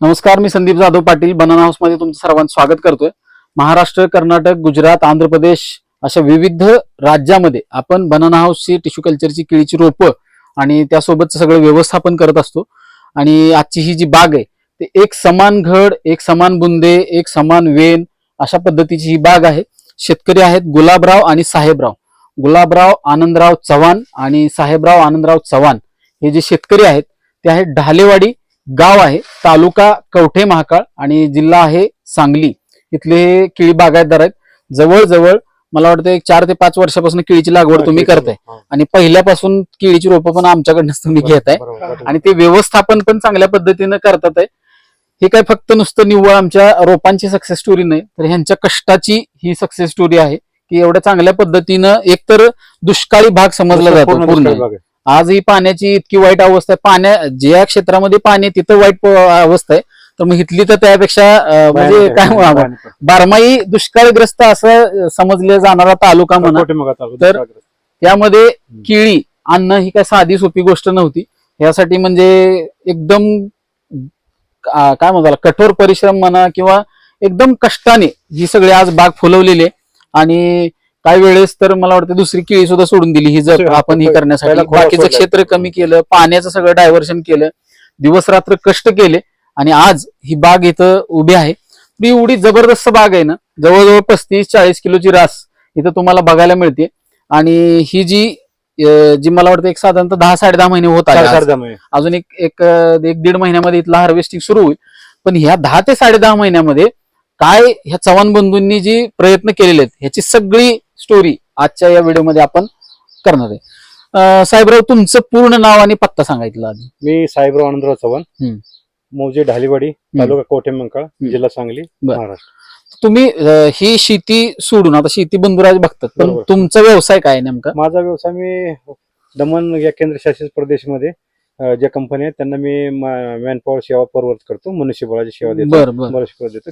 नमस्कार मी संदीप जाधव पाटील. बनाना हाऊसमध्ये तुमचं सर्वांचं स्वागत करतोय. महाराष्ट्र कर्नाटक गुजरात आंध्र प्रदेश अशा विविध राज्यामध्ये आपण बनाना हाऊसची टिश्यू कल्चरची केळीची रोपं आणि त्यासोबतचं सगळं व्यवस्थापन करत असतो. आणि आजची ही जी बाग आहे ते एक समान घड एक समान बुंदे एक समान वेन अशा पद्धतीची ही बाग आहे. शेतकरी आहेत गुलाबराव आणि साहेबराव. गुलाबराव आनंदराव चव्हाण आणि साहेबराव आनंदराव चव्हाण हे जे शेतकरी आहेत ते आहेत ढालेवाडी गाव आहे तालुका कवठे महाकाळ आणि जिल्हा आहे सांगली. इथले हे केळी बागायतदार आहेत. जवळजवळ मला वाटतं एक चार ते पाच वर्षापासून केळीची लागवड तुम्ही करताय. आणि पहिल्यापासून केळीची रोपं पण आमच्याकडनंच तुम्ही घेताय. आणि ते व्यवस्थापन पण चांगल्या पद्धतीनं करतात आहे. हे काय फक्त नुसतं निव्वळ आमच्या रोपांची सक्सेस स्टोरी नाही तर ह्यांच्या कष्टाची ही सक्सेस स्टोरी आहे की एवढ्या चांगल्या पद्धतीनं एकतर दुष्काळी भाग समजला जातो पूर्ण आज ही पाण्याची इतकी वाईट अवस्था आहे. पाण्या ज्या क्षेत्रामध्ये पाणी तिथं वाईट अवस्था आहे. तर मग इथली तर त्यापेक्षा म्हणजे काय बारमाही दुष्काळग्रस्त असं समजलं जाणारा तालुका म्हणा. तर- त्यामध्ये केळी आणणं ही काय साधी सोपी गोष्ट नव्हती. यासाठी म्हणजे एकदम काय म्हणतात कठोर परिश्रम म्हणा किंवा एकदम कष्टाने ही सगळी आज बाग फुलवलेली आहे. आणि काही वेळेस तर मला वाटतं दुसरी केळी सुद्धा सोडून दिली. ही जर आपण ही करण्यासाठी बाकीचं. क्षेत्र कमी केलं पाण्याचं सगळं डायव्हर्शन केलं दिवस रात्र कष्ट केले आणि आज ही बाग इथं उभी आहे. एवढी जबरदस्त बाग आहे ना जवळजवळ पस्तीस चाळीस किलोची रास इथं तुम्हाला बघायला मिळते. आणि ही जी जी मला वाटतं एक साधारणतः दहा साडे दहा महिने होत आहे. अजून एक एक दीड महिन्यामध्ये इथला हार्वेस्टिंग सुरू होईल. पण ह्या दहा ते साडे दहा महिन्यामध्ये काय ह्या चव्हाण बंधूंनी जी प्रयत्न केलेले आहेत ह्याची सगळी स्टोरी आजच्या या व्हिडिओमध्ये आपण करणार आहे साहेबराव तुमचं पूर्ण नाव आणि पत्ता सांगायचं आधी मी साहेबराव आनंदराव चव्हाण. मौजे ढालीवाडी तालुका कोठे मंकाळ जिल्हा सांगली. महाराष्ट्र तुम्ही ही शेती सोडून आता शेती बंधुराज बघतात पण. तुमचा व्यवसाय काय नेमका माझा व्यवसाय मी दमन या केंद्रशासित प्रदेशमध्ये ज्या कंपनी आहेत त्यांना मी मॅनपॉवर सेवा परवर्त करतो. मनुष्यबळाची सेवा देतो. मनुष्यबळ देतो.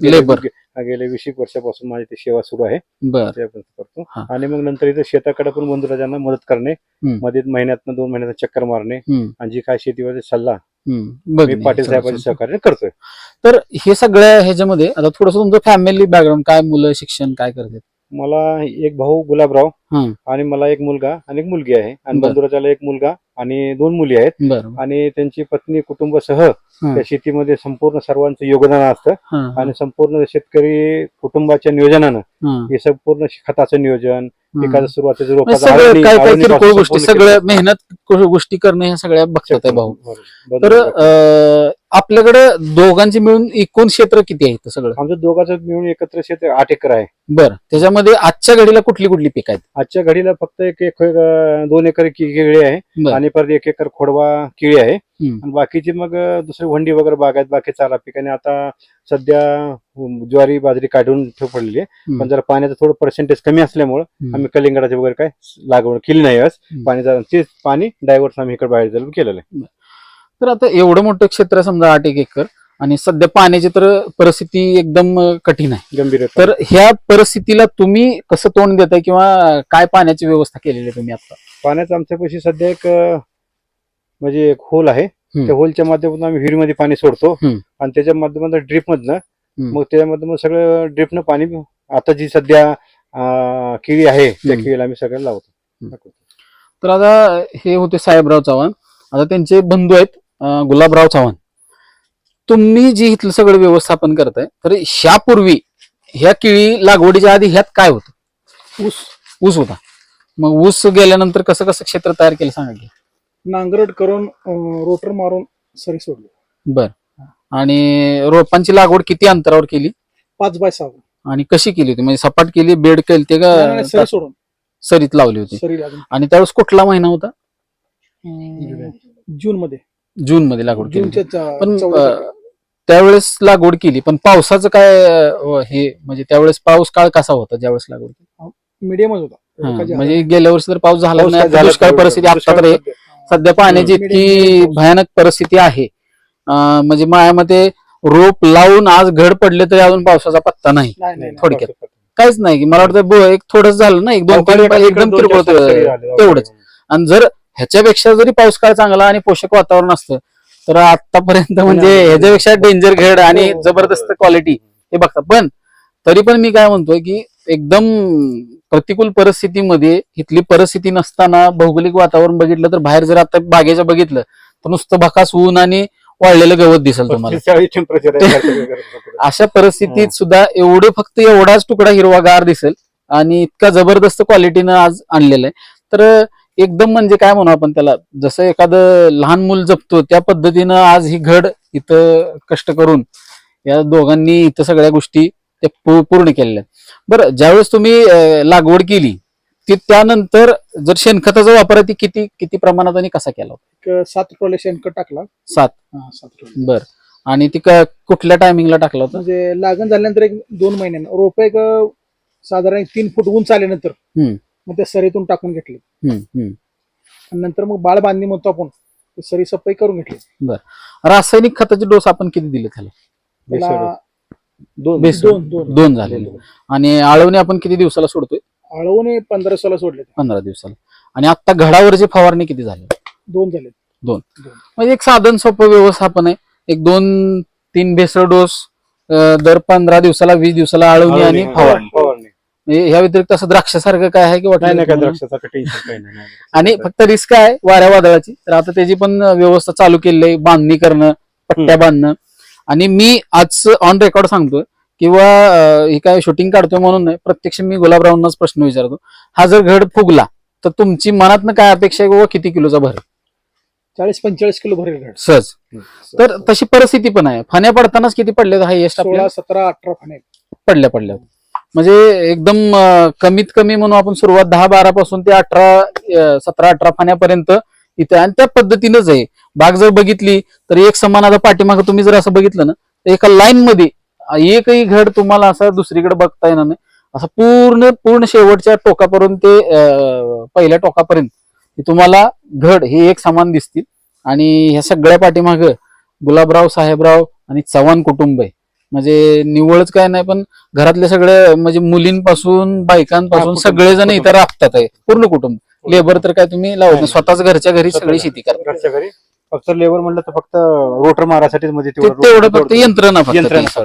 गेल्या- वीस एक वर्षापासून माझी ती सेवा सुरू आहे. करतो. आणि मग नंतर इथे शेताकडे पण बंधुराजांना मदत करणे. मध्ये महिन्यातनं दोन महिन्यात चक्कर मारणे आणि जी काय शेतीवरचे सल्ला. पाटील साहेबांच्या सहकार्य करतोय. तर हे सगळ्या ह्याच्यामध्ये आता थोडस तुमचं फॅमिली बॅकग्राऊंड काय मुलं शिक्षण काय करतात? मला एक भाऊ गुलाबराव. आणि मला एक मुलगा आणि एक मुलगी आहे आणि बर. बंधुराजाला एक मुलगा आणि दोन मुली आहेत बरं आणि त्यांची पत्नी कुटुंबासह हं. त्या शेतीमध्ये संपूर्ण सर्वांचं योगदान असतं आणि संपूर्ण शेतकरी कुटुंबाच्या नियोजनानं हं, संपूर्ण खताचं नियोजन. पिकाचं सुरुवातीचं म्हणजे रोपाचं सगळं आळवणी- काय काय आळवणीपासून किरकोळ गोष्टी संपूर्ण सगळं शेती- मेहनत को- गोष्टी करणं ह्या सगळ्या बघतात आहे भाऊ बरोबर. तर बरोबर. अं, आपल्याकडे दोघांचे मिळून एकूण क्षेत्र किती आहे इथं सगळं आमचं दोघांचं मिळून एकत्र शेत आठ एकर आहे बरं त्याच्यामध्ये आजच्या घडीला कुठली कुठली पिक आहेत आजच्या घडीला फक्त एक एक अं, दोन एकर कि- केळी आहे बरं. आणि परत एक एकर खोडवा केळी आहे हम्म. आणि बाकीची मग अं, दुसरी वंडी वगैरे बाग आहेत बाकी चारा पीक आणि आता सध्या अं, ज्वारी बाजरी काढून ठेव पडलेली आहे हम्म. पण जरा पाण्याचं थोडं पर्सेंटेज कमी असल्यामुळे हम्म. आम्ही कलिंगडाचे वगैरे काय लागवड केली नाही आज हम्म. पाणी जरा तेच पाणी डायव्हर्स आम्ही इकडे बाहेर जाऊन केलेलं आहे तर आता एवढं मोठं क्षेत्र आहे समजा आठ एक एकर आणि सध्या पाण्याची तर परिस्थिती एकदम कठीण आहे गंभीर आहे. तर ह्या परिस्थितीला तुम्ही कसं तोंड देताय किंवा काय पाण्याची व्यवस्था केलेली आहे तुम्ही आता पाण्याचं आमच्यापाशी सध्या एक अं, म्हणजे एक होल आहे हम्म. त्या होलच्या माध्यमातून आम्ही विहिरीमध्ये पाणी सोडतो हम्म. आणि त्याच्या माध्यमातून ड्रिप मधनं हम्म. मग त्याच्यामध्ये मग सगळं ड्रिपनं पाणी आता जी सध्या अं, केळी आहे त्या हम्म. केळीला आम्ही सगळं लावतो तर आता हे होते साहेबराव चव्हाण आता त्यांचे बंधू आहेत गुलाबराव चव्हाण. तुम्ही जी इथलं सगळं व्यवस्थापन करताय तर ह्यापूर्वी ह्या केळी लागवडीच्या आधी ह्यात काय होतं? ऊस. ऊस होता. मग ऊस गेल्यानंतर कसं कसं क्षेत्र तयार केलं सांगा की? नांगरट करून रोटर मारून सरी सोडली. बर. आणि रोपांची लागवड किती अंतरावर केली? पाच बाय सहा. आणि कशी केली होती? म्हणजे सपाट केली बेड केली ते नाही, सरी का सोडून. सरीत लावली होती. सरी आणि त्यावेळेस कुठला महिना होता? जून मध्ये जून मध्ये लागवड केली. जूनच्या पण अं, त्यावेळेस लागवड केली पण पावसाचं काय अं, हे म्हणजे त्यावेळेस पाऊस काळ कसा होता ज्यावेळेस लागवड केली मिडियमच होता हा, म्हणजे गेल्या वर्षी तर पाऊस झाला पाऊस नाही काय आता झाला दुष्काळ परिस्थिती आता दुष्काळ तर हे सध्या. सध्या पाण्याची हम्म. इतकी. भयानक परिस्थिती आहे अं, म्हणजे मते रोप लावून आज घड पडले तरी अजून पावसाचा पत्ता नाही नाही, नाही, नाही. थोडक्यात. काहीच नाही की मला वाटतं ब- एक थोडंच झालं ना एक दोन तीन एकदम किरकोळ. तेवढंच आणि जर ह्याच्यापेक्षा जरी पाऊस काळ चांगला आणि पोषक वातावरण असतं तर आतापर्यंत म्हणजे ह्याच्यापेक्षा डेंजर घड आणि हो, जबरदस्त क्वालिटी हे बघता. पण तरी पण मी काय म्हणतोय की एकदम प्रतिकूल परिस्थितीमध्ये इथली परिस्थिती नसताना भौगोलिक वातावरण बघितलं तर बाहेर जर आता बागेच्या बघितलं तर नुसतं भकास ऊन आणि वाळलेलं गवत दिसेल तुम्हाला. अशा परिस्थितीत सुद्धा एवढं फक्त एवढाच तुकडा हिरवागार दिसेल आणि इतका जबरदस्त क्वालिटीनं आज आणलेलं आहे. तर एकदम म्हणजे काय म्हणू आपण त्याला जसं एखादं लहान मूल जपतो त्या पद्धतीनं आज ही घड इथं कष्ट करून या दोघांनी इथं सगळ्या गोष्टी त्या पूर्ण केलेल्या बरं ज्यावेळेस तुम्ही लागवड केली ती त्यानंतर जर शेणखताचा वापर आहे ती किती किती प्रमाणात आणि कसा केला होता? सात ट्रॉले शेणखत टाकला. सात. सात बर. आणि ती कुठल्या टायमिंगला टाकला होता? म्हणजे लागण झाल्यानंतर एक दोन महिन्यानं रोप एक साधारण तीन फूट उंच आल्यानंतर. मग त्या सरीतून टाकून घेतले. आणि नंतर मग बाळ बांधणी म्हणतो आपण ते सरी सफाई करून घेतली. रासायनिक खताचे डोस आपण किती दिले त्याला त्याला दोन. दोन दोन. दोन झालेले आणि आळवणी आपण किती दिवसाला सोडतोय? आळवून पंधरा सोळा सोडले. पंधरा दिवसाला. आणि आता घडावरची फवारणी किती झाली? दोन झाले. म्हणजे एक साधन सोपं व्यवस्थापन आहे. एक दोन तीन भेसळ डोस दर पंधरा दिवसाला वीस दिवसाला आळवणी आणि फवारणी. म्हणजे ह्या व्यतिरिक्त असं द्राक्षासारखं काय आहे की नाही नाही काय वाटलं द्राक्षाचा टेन्शन काही नाही, नाही. आणि फक्त रिस्क आहे? वाऱ्या वादळाची. तर आता त्याची पण व्यवस्था चालू केली आहे बांधणी करणं पट्ट्या बांधणं. आणि मी आज ऑन रेकॉर्ड सांगतोय किंवा अं, हे काय शूटिंग काढतोय म्हणून नाही प्रत्यक्ष मी गुलाबरावांनाच प्रश्न विचारतो. हा जर घड फुगला तर तुमची मनातनं काय अपेक्षा आहे किंवा किती किलोचा भर चाळीस पंचेचाळीस किलो भरेल घड. सहज. तर तशी परिस्थिती पण आहे. फाण्या पडतानाच किती पडले हायएस्ट आपल्या? सोळा सतरा अठरा फाणे पडल्या पडल्या. म्हणजे एकदम कमीत कमी म्हणून आपण सुरुवात दहा बारा पासून ते अठरा सतरा अठरा फाण्यापर्यंत इथे आणि त्या पद्धतीनंच आहे. बाग जर बघितली तर एक समान आता पाठीमागं तुम्ही जर असं बघितलं ना तर एका लाईन मध्ये एकही घड तुम्हाला असं दुसरीकडे बघता येणार नाही. असं पूर्ण पूर्ण शेवटच्या टोकापर्यंत ते पहिल्या टोकापर्यंत तुम्हाला घड हे एक समान दिसतील. आणि ह्या सगळ्या पाठीमागं गुलाबराव साहेबराव आणि चव्हाण कुटुंब आहे. म्हणजे निव्वळच काय नाही पण घरातले सगळे म्हणजे मुलींपासून बायकांपासून सगळेजण. इथं राबतात आहे. पूर्ण कुटुंब. लेबर तर काय तुम्ही लावत नाही. स्वतःच घरच्या घरी सगळी शेती करतात घरच्या घरी. फक्त लेबर म्हणलं तर फक्त रोटर मारासाठीच म्हणजे ते- तेवढं फक्त यंत्रणा फक्त यंत्रणा.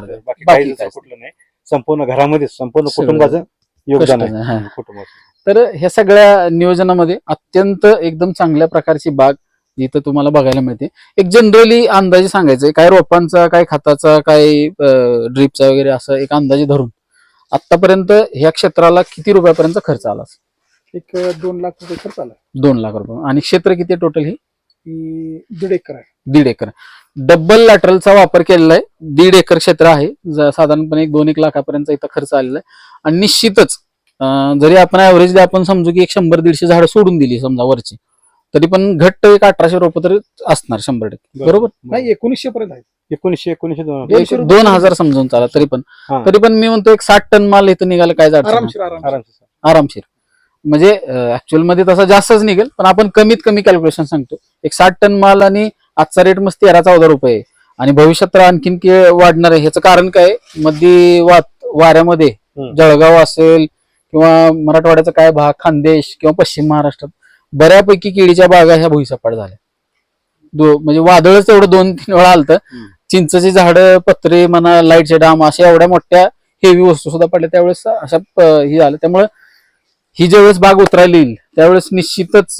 बाकी कुठलं नाही. संपूर्ण घरामध्ये संपूर्ण सगळं. कुटुंबाचं योगदान आहे. हं, कुटुंबाचं. तर ह्या सगळ्या नियोजनामध्ये अत्यंत एकदम चांगल्या प्रकारची बाग इथं तुम्हाला बघायला मिळते. एक जनरली अंदाजे सांगायचंय काय रोपांचा काय खताचा काय ड्रीपचा वगैरे असं एक अंदाजे धरून आतापर्यंत ह्या क्षेत्राला किती रुपयापर्यंत खर्च आला? एक दोन लाख रुपये खर्च आला. दोन लाख रुपये. आणि क्षेत्र किती टोटल हे? दीड एकर आहे. दीड एकर. डबल लॅटरलचा वापर केलेला आहे. दीड एकर क्षेत्र आहे. ज- साधारणपणे एक दोन एक लाखापर्यंत इथं खर्च आलेला आहे. आणि निश्चितच जरी आपण ऍव्हरेज आपण समजू की एक शंभर दीडशे झाडं सोडून दिली समजा वरची. तरी पण घट्ट एक अठराशे रोपं तरी असणार शंभर टक्के. बरोबर? नाही एकोणीसशे पर्यंत आहे एकोणीसशे एकोणीसशे दोन एक रुपये दोन हजार समजून चाला तरी पण. हा. तरी पण मी म्हणतो एक साठ टन माल इथं निघाला काय जात आरामशीर आरामशीर. आरामशीर. आरामशीर. म्हणजे ऍक्च्युअलमध्ये तसा जास्तच निघेल पण आपण कमीत कमी कॅल्क्युलेशन सांगतो. एक साठ टन माल आणि आजचा रेट मस्त तेरा चौदा रुपये आहे. आणि भविष्यात तर आणखीन के वाढणार आहे. ह्याचं कारण काय? मध्ये वात वाऱ्यामध्ये हम्म. जळगाव असेल किंवा मराठवाड्याचा काय भाग खानदेश किंवा पश्चिम महाराष्ट्रात बऱ्यापैकी केळीच्या बागा ह्या भुईसपाट झाल्या. दो म्हणजे वादळच तेवढं दोन तीन वेळा आलतं. चिंचची झाडं पत्रे म्हणा लाईटचे डाम अशा एवढ्या मोठ्या हेवी वस्तू सुद्धा पडल्या. त्यावेळेस अशा हे झालं. त्यामुळे ही ज्यावेळेस बाग उतरायला येईल त्यावेळेस निश्चितच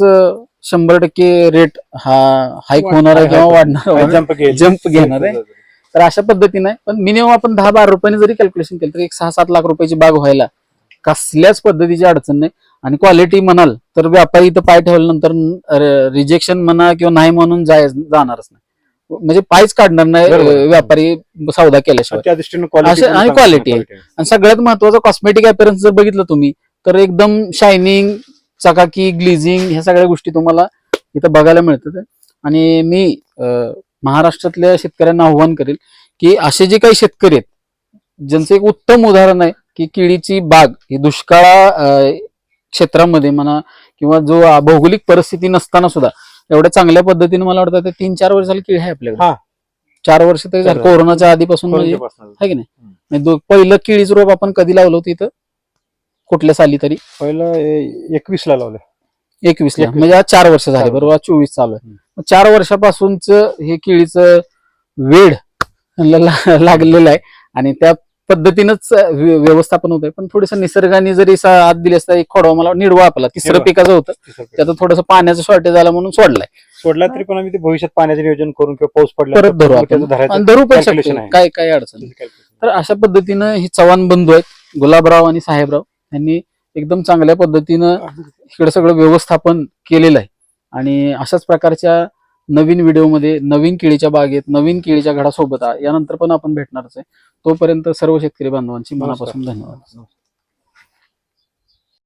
शंभर टक्के रेट हा हाईक होणार आहे किंवा वाढणार घेईल जंप घेणार आहे. तर अशा पद्धतीने पण मिनिमम आपण दहा बारा रुपयाने जरी कॅल्क्युलेशन केलं तर एक सहा सात लाख रुपयाची बाग व्हायला कसल्याच पद्धतीची अडचण नाही. आणि क्वालिटी म्हणाल तर व्यापारी इथं पाय ठेवल्यानंतर रिजेक्शन म्हणा किंवा नाही म्हणून जाय जाणारच नाही. म्हणजे पायच काढणार नाही व्यापारी सौदा केल्याशिवाय. आणि quality. आहे. आणि सगळ्यात महत्वाचं कॉस्मेटिक अपिअरन्स जर बघितलं तुम्ही तर एकदम शायनिंग चकाकी ग्लिझिंग ह्या सगळ्या गोष्टी तुम्हाला इथं बघायला मिळतात. आणि मी महाराष्ट्रातल्या शेतकऱ्यांना आव्हान करेल की असे जे काही शेतकरी आहेत ज्यांचं एक उत्तम उदाहरण आहे की केळीची बाग ही दुष्काळा क्षेत्रामध्ये म्हणा किंवा जो भौगोलिक परिस्थिती नसताना सुद्धा एवढ्या चांगल्या पद्धतीने मला वाटतं ते तीन चार वर्ष झाली केळी आहे आपल्याकडे. हा. चार वर्ष तरी झालं. कोरोनाच्या आधीपासून म्हणजे आहे की नाही? म्हणजे पहिलं केळीचं रोप आपण कधी लावलं होतं इथं? कुठल्या साली तरी? पहिलं एकवीस ला लावलं. एकवीस. ला. म्हणजे आज चार वर्ष झाले. बरोबर चोवीस चालू आहे. चार वर्षापासूनच हे केळीचं वेड लागलेलं आहे. आणि त्या पद्धतीनंच व्य- व्यवस्थापन होत आहे पण थोडस निसर्गाने जरी साथ दिली असता एक खोडवा मला निडवा आपला तिसरं. पिकाचं होतं. त्याचं थोडंसं पाण्याचं शॉर्टेज आलं म्हणून सोडलाय सोडला तरी पण आम्ही ते भविष्यात पाण्याचं नियोजन करून किंवा पाऊस पडला परत धरू आपण धरू पण शकतो. काय काय अडचण. तर अशा पद्धतीनं हे चव्हाण बंधू आहेत गुलाबराव आणि साहेबराव यांनी एकदम चांगल्या पद्धतीनं इकडे सगळं व्यवस्थापन केलेलं आहे आणि अशाच प्रकारच्या नवीन व्हिडिओमध्ये नवीन केळीच्या बागेत नवीन केळीच्या घडासोबत यानंतर पण आपण भेटणारच आहे तोपर्यंत सर्व शेतकरी बांधवांची. मनापासून धन्यवाद.